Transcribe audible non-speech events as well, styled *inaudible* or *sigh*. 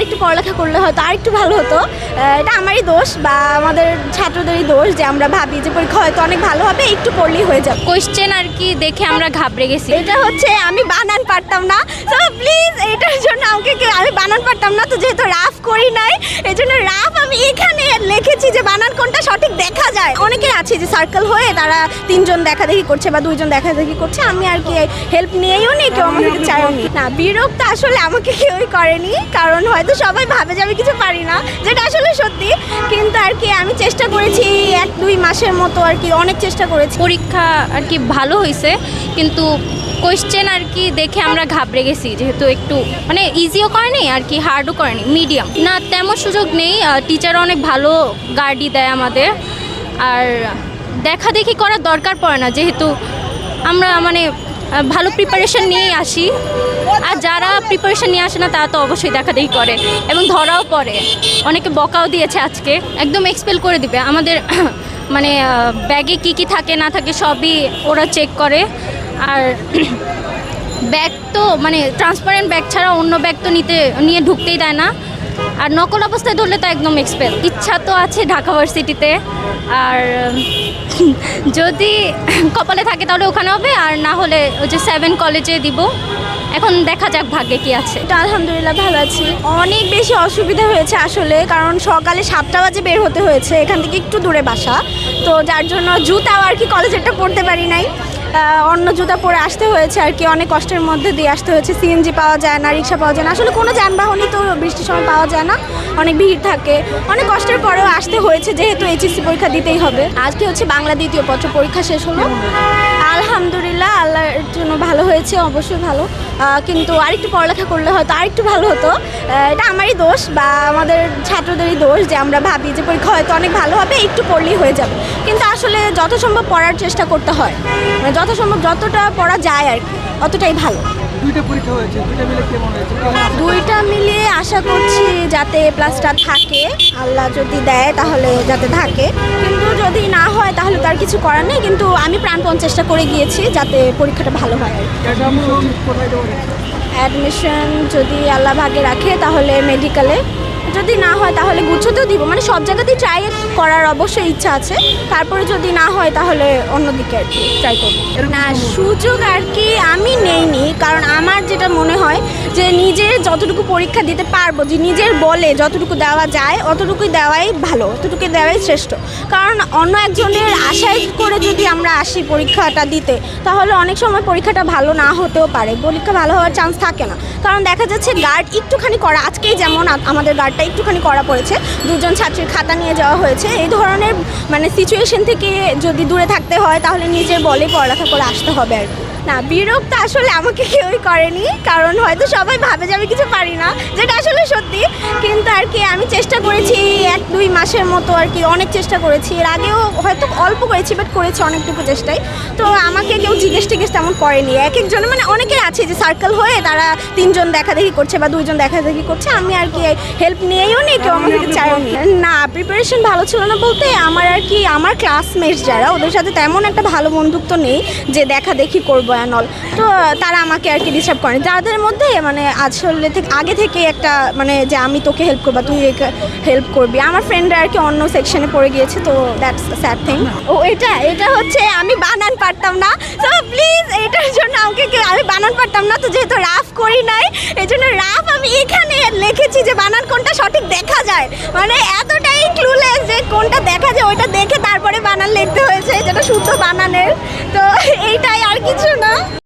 আরেকটু পড়ালেখা করলে হয়তো আরেকটু ভালো হতো। এটা আমারই দোষ বা আমাদের ছাত্রদেরই দোষ যে আমরা ভাবি যে পরীক্ষা হয়তো অনেক ভালো হবে একটু পড়লেই হয়ে যাবে। কোয়েশ্চেন আর কি দেখে আমরা ঘাবড়ে গেছি। এটা হচ্ছে আমি বানান পারতাম না। তো প্লিজ এটার জন্য আমাকে আমি বানান পারতাম না তো যেহেতু রাফ করি নাই এই জন্য রাফ আমি এখানে লিখেছি যে বানান কোনটা সঠিক দেখা যায়। অনেকে আছে যে সার্কেল হয়ে তারা তিনজন দেখা দেখি করছে বা দুইজন দেখা দেখি করছে, আমি আর কি হেল্প নিয়েও নি কেউ আমার থেকে নি না, বিরক্ত আসলে আমাকে কেউই করেনি, কারণ হয়তো সবাই ভাবে যে আমি কিছু পারি না, যেটা আসলে সত্যি, কিন্তু আর কি আমি চেষ্টা করেছি এক দুই মাসের মতো আর কি অনেক চেষ্টা করেছি। পরীক্ষা আর কি ভালো হয়েছে কিন্তু কোয়েশ্চেন আর কি দেখে আমরা ঘাবড়ে গেছি, যেহেতু একটু মানে ইজিও করেনি আর কি হার্ডও করেনি মিডিয়াম না, তেমন সুযোগ নেই টিচার অনেক ভালো গার্ডই দেয় আমাদের, আর দেখা দেখি করার দরকার পড়ে না, যেহেতু আমরা মানে ভালো প্রিপারেশন নিয়েই আসি, আর যারা প্রিপারেশন নিয়ে আসে না, তারা তো অবশ্যই দেখা দেখি করে, এবং ধরাও পড়ে। অনেকে বকাও দিয়েছে আজকে, একদম এক্সপেল করে দিবে। আমাদের *clears throat* মানে ব্যাগে কি কি থাকে, না থাকে, সবই ওরা চেক করে। আর ব্যাগ তো মানে ট্রান্সপারেন্ট ব্যাগ ছাড়া অন্য ব্যাগ তো নিতে, নিয়ে ঢুকতেই দেয় না। আর নকল অবস্থায় ধরলে তো একদম এক্সপেল ইচ্ছা তো আছে ঢাকা ভার্সিটিতে। আর, *laughs* যদি কপালে থাকে তাহলে ওখানে হবে, আর না হলে ওই যে সেভেন কলেজে দিব। এখন দেখা যাক ভাগ্যে কি আছে। তো আলহামদুলিল্লাহ ভালো আছি। অনেক বেশি অসুবিধা হয়েছে আসলে, কারণ সকালে সাতটা বাজে বের হতে হয়েছে, এখান থেকে একটু দূরে বাসা। তো যার জন্য জুতাও আর কি কলেজেরটা পড়তে পারি নাই। অন্য জুতা পরে আসতে হয়েছে আর কি, অনেক কষ্টের মধ্যে দিয়ে আসতে হয়েছে। সিএনজি পাওয়া যায় না, রিক্সা পাওয়া যায় না। আসলে কোনো যানবাহনই তো বৃষ্টির সময় পাওয়া যায় না, অনেক ভিড় থাকে। অনেক কষ্টের পরেও আসতে হয়েছে, যেহেতু এইচএসসি পরীক্ষা দিতেই হবে। আজকে হচ্ছে বাংলা দ্বিতীয় পত্র পরীক্ষা শেষ হলো। আলহামদুলিল্লাহ আল্লাহর জন্য ভালো হয়েছে অবশ্যই ভালো। কিন্তু আরেকটু পড়ালেখা করলে হয়তো আরেকটু ভালো হতো। এটা আমারই দোষ বা আমাদের ছাত্রদেরই দোষ যে আমরা ভাবি যে পরীক্ষা হয়তো অনেক ভালো হবে একটু পড়লেই হয়ে যাবে। কিন্তু আসলে যত সম্ভব পড়ার চেষ্টা করতে হয়। মানে যত সম্ভব যতটা পড়া যায় আর কি অতটাই ভালো। দুইটা পরীক্ষা হয়েছে দুইটা মিলে কেমন হয়েছে? দুইটা মিলিয়ে আশা করছি যাতে প্লাসটা থাকে। আল্লাহ যদি দেয় তাহলে যাতে থাকে। কিন্তু যদি না হয় তার কিছু করার নেই কিন্তু আমি প্রাণপণ চেষ্টা করে গিয়েছি যাতে পরীক্ষাটা ভালো হয় আর অ্যাডমিশন যদি আল্লাহ ভাগে রাখে তাহলে মেডিকেলে যদি না হয় তাহলে গুছোতেও দিব। মানে সব জায়গাতেই ট্রাই করার অবশ্যই ইচ্ছা আছে। তারপরে যদি না হয় তাহলে অন্যদিকে আর কি ট্রাই করব। না সুযোগ আর কি আমি নেইনি কারণ আমার যেটা মনে হয় যে নিজের যতটুকু পরীক্ষা দিতে পারব যে নিজের বলে যতটুকু দেওয়া যায় অতটুকুই দেওয়াই ভালো অতটুকু দেওয়াই শ্রেষ্ঠ। কারণ অন্য একজনের আশায় করে যদি আমরা আসি পরীক্ষাটা দিতে তাহলে অনেক সময় পরীক্ষাটা ভালো না হতেও পারে। পরীক্ষা ভালো হওয়ার চান্স থাকে না। কারণ দেখা যাচ্ছে গার্ড একটুখানি করা আজকেই যেমন আমাদের আমাদের গার্ডটা একটুখানি করা পড়েছে। দুজন ছাত্রীর খাতা নিয়ে যাওয়া হয়েছে। এই ধরনের মানে সিচুয়েশন থেকে যদি দূরে থাকতে হয়, তাহলে নিজের বলে পড়ালেখা করে আসতে হবে আর কি। না, বিরক্ত আসলে আমাকে কেউই করেনি। কারণ হয়তো সবাই ভাবে যে আমি কিছু পারি না। যেটা আসলে সত্যি। আর কি আমি চেষ্টা করেছি এক দুই মাসের মতো আর কি অনেক চেষ্টা করেছি। এর আগেও হয়তো অল্প করেছি বাট করেছি অনেকটুকু চেষ্টাই। তো আমাকে কেউ জিজ্ঞেস টিজ্ঞেস তেমন করেনি। এক একজন মানে অনেকের আছে যে সার্কেল হয়ে তারা তিনজন দেখা দেখি করছে বা দুইজন দেখা দেখি করছে। আমি আর কি হেল্প নিয়েও নি কেউ আমার থেকে চাইও নি। না প্রিপারেশন ভালো ছিল না বলতে আমার আর কি, আমার ক্লাসমেটস যারা, ওদের সাথে তেমন একটা ভালো বন্ধুত্ব নেই যে দেখা দেখি করব অ্যান্ড অল তো তারা আমাকে আর কি ডিস্টার্ব করে যাদের মধ্যে মানে আসলে থেকে, আগে থেকে একটা মানে যে আমি তোকে হেল্প করব তুই হেল্প করবি। আমার ফ্রেন্ডরা আর কি অন্য সেকশনে পড়ে গিয়েছে, তো দ্যাটস স্যাড থিং ও, এটা এটা হচ্ছে আমি বানান পারতাম না। তো প্লিজ এটার জন্য আমাকে আমি বানান পারতাম না, তো যেহেতু রাফ করি নাই এই জন্য রাফ আমি এখানে লিখেছি যে বানান কোনটা সঠিক দেখা যায়। মানে এতটাই ক্লুলেস যে কোনটা দেখা যায়, ওইটা দেখে তারপরে বানান লিখতে হয়েছে, যেটা শুদ্ধ বানানের। তো এইটাই আর কিছু